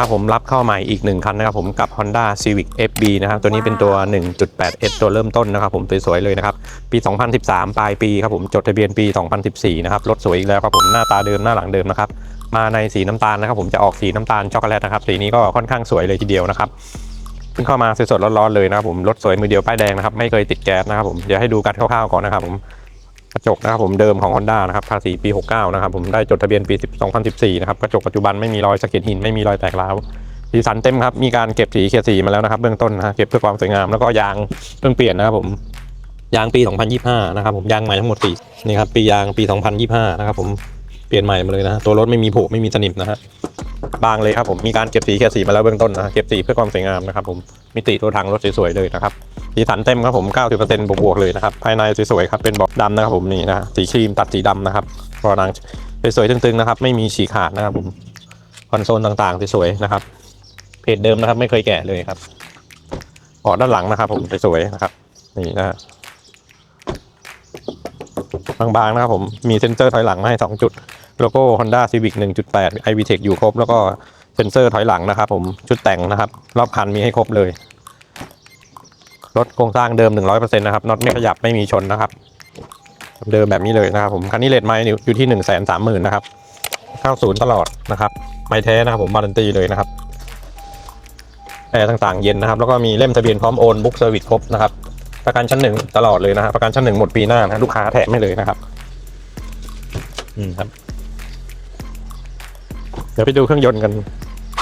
ครับผมรับเข้าใหม่อีก 1 คันนะครับผมกับ Honda Civic FB นะครับตัวนี้เป็นตัว 1.8S ตัวเริ่มต้นนะครับผมสวยๆเลยนะครับ ปี 2013 ปลายปีครับผมจดทะเบียนปี 2014 นะครับรถสวยอีกแล้วครับผมหน้าตาเดิมหน้าหลังเดิมนะครับมาในสีน้ำตาลนะครับผมจะออกสีน้ำตาลช็อกโกแลตนะครับสีนี้ก็ค่อนข้างสวยเลยทีเดียวนะครับเพิ่งเข้ามาสดๆร้อนๆเลยนะครับผมรถสวยมือเดียวป้ายแดงนะครับไม่เคยติดแก๊สนะครับผมเดี๋ยวให้ดูกันคร่าวๆก่อนนะครับผม กระจกนะครับผมเดิมของ Honda นะครับภาษีปี 69 นะครับผมได้จดทะเบียนปี 2014 นะครับกระจกปัจจุบันไม่มีรอยสะเก็ดหินไม่มีรอยแตกร้าวสีสันเต็มครับมีการเก็บสีเคลียร์สีมาแล้วนะครับเบื้องต้นนะเก็บเพื่อความสวยงามแล้วก็ยางเพิ่งเปลี่ยนนะครับผมยางปี 2025 นะครับผมยางใหม่ทั้งหมดสี่นี่ครับปียางปี 2025 นะครับผมเปลี่ยนใหม่มาเลยนะตัวรถไม่มีโผุไม่มีสนิมนะฮะ บางเลยครับผมมีการเก็บสีเคลียสีมาแล้วเบื้องต้นนะเก็บสีเพื่อความสวยงามนะครับผมมิติตัวถังรถสวยๆเลยนะครับสีสันเต็มครับผม 90%บวกๆเลยนะครับภายในสวยๆครับเป็นเบาะดำนะครับผมนี่นะสีครีมตัดสีดำนะครับเบาะหนังสวยๆตึงๆนะครับไม่มีฉีกขาดนะครับผมคอนโซลต่างๆสวยๆนะครับเพจเดิมนะครับไม่เคยแกะเลยครับเบาะด้านหลังนะครับผมสวยๆนะครับนี่นะฮะบางๆนะครับผมมีเซ็นเซอร์ถอยหลังมาให้ 2 จุด โลโก้ Honda Civic 1.8 iVTEC อยู่ครบ แล้วก็เซ็นเซอร์ถอยหลังนะครับผมชุดแต่งนะครับ รอบคันมีให้ครบเลย รถโครงสร้างเดิม 100%นะครับน็อตไม่ขยับไม่มีชนนะครับ เดิมแบบนี้เลยนะครับผมคันนี้เลทไม้อยู่ที่ 1 3 0 0 0 0นะครับเข้าศูนย์ตลอดนะครับ ไม้แท้นะครับผมบารันตีเลยนะครับแอร์ต่างๆเย็นนะครับ แล้วก็มีเล่มทะเบียนพร้อมโอนบุ๊กเซอร์วิสครบนะครับประกันชั้นหนึ่งตลอดเลยนะครับประกันชั้นหนึ่งหมดปีหน้านะลูกค้าแถมให้เลยนะครับ อืมครับ ดี๋ยวไปดูเครื่องยนต์กัน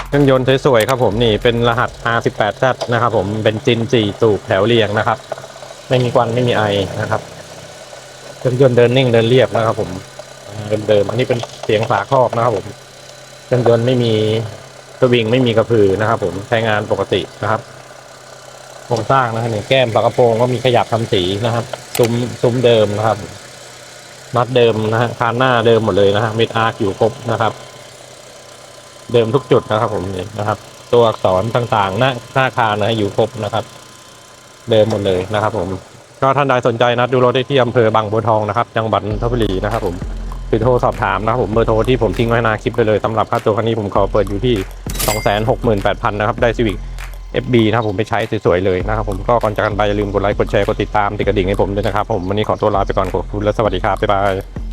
เครื่องยนต์สวยๆครับผมนี่เป็นรหัส R18Z นะครับผมเป็นจิน4สูบแถวเรียงนะครับ ไม่มีควันไม่มีไอนะครับ เครื่องยนต์เดินนิ่งเดินเรียบนะครับ ผมเดิมๆอันนี้เป็นเสียงฝาครอบนะครับ ผม เครื่องยนต์ไม่มีสวิงไม่มีกระพือนะครับ ผมใช้งานปกตินะครับโครงสร้างนะครับนี่แก้มฝากระโปรงก็มีขยับทำสีนะครับ ซุ้มซุ้มเดิมนะครับน็อตเดิมนะฮะคานหน้าเดิมหมดเลยนะฮะมิดอาร์คอยู่ครบนะครับ เดิมทุกจุดนะครับ ผมนี่นะครับ ตัวอักษรต่างๆ หน้าหน้าคานนะอยู่ครบนะครับ เดิมหมดเลยนะครับ ผมก็ท่านใดสนใจนะดูรถได้ที่อำเภอบางบัวทองนะครับจังหวัดนนทบุรีนะครับ ผมคือโทรสอบถามนะครับผมเบอร์โทรที่ผมทิ้งไว้หนาคลิปไปเลยสำหรับค่าตัวคันนี้ผมขอเปิดอยู่ที่ 268,000นะครับได้ Civic FB นะครับผมไปใช้สวยๆเลยนะครับผมก็ก่อนจากกันไปอย่าลืมกดไลค์กดแชร์กดติดตามติดกระดิ่งให้ผมด้วยนะครับผมวันนี้ขอตัวลาไปก่อนขอบคุณและสวัสดีครับบ๊ายบาย